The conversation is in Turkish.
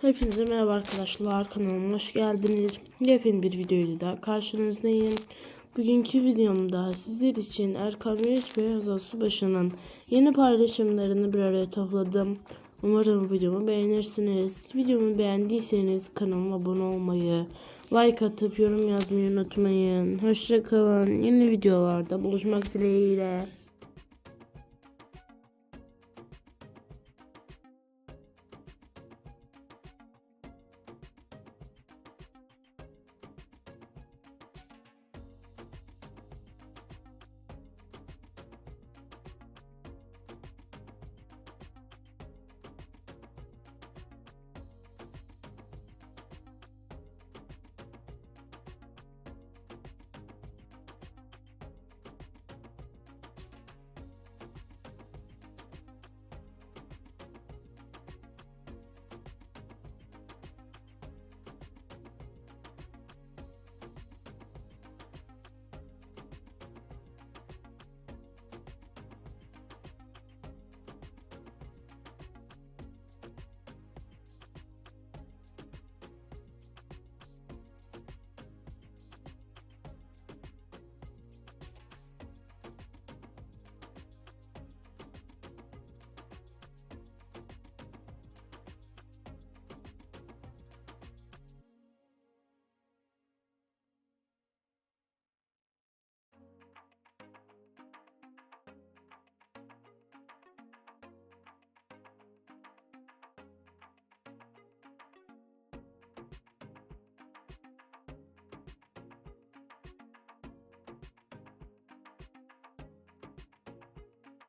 Hepinize merhaba arkadaşlar kanalıma hoş geldiniz. Yepyeni bir videoyla da karşınızdayım. Bugünkü videomda sizler için Erkan Meriç ve Hazal Subaşı'nın yeni paylaşımlarını bir araya topladım. Umarım videomu beğenirsiniz. Videomu beğendiyseniz kanalıma abone olmayı, like atıp yorum yazmayı unutmayın. Hoşçakalın. Yeni videolarda buluşmak dileğiyle.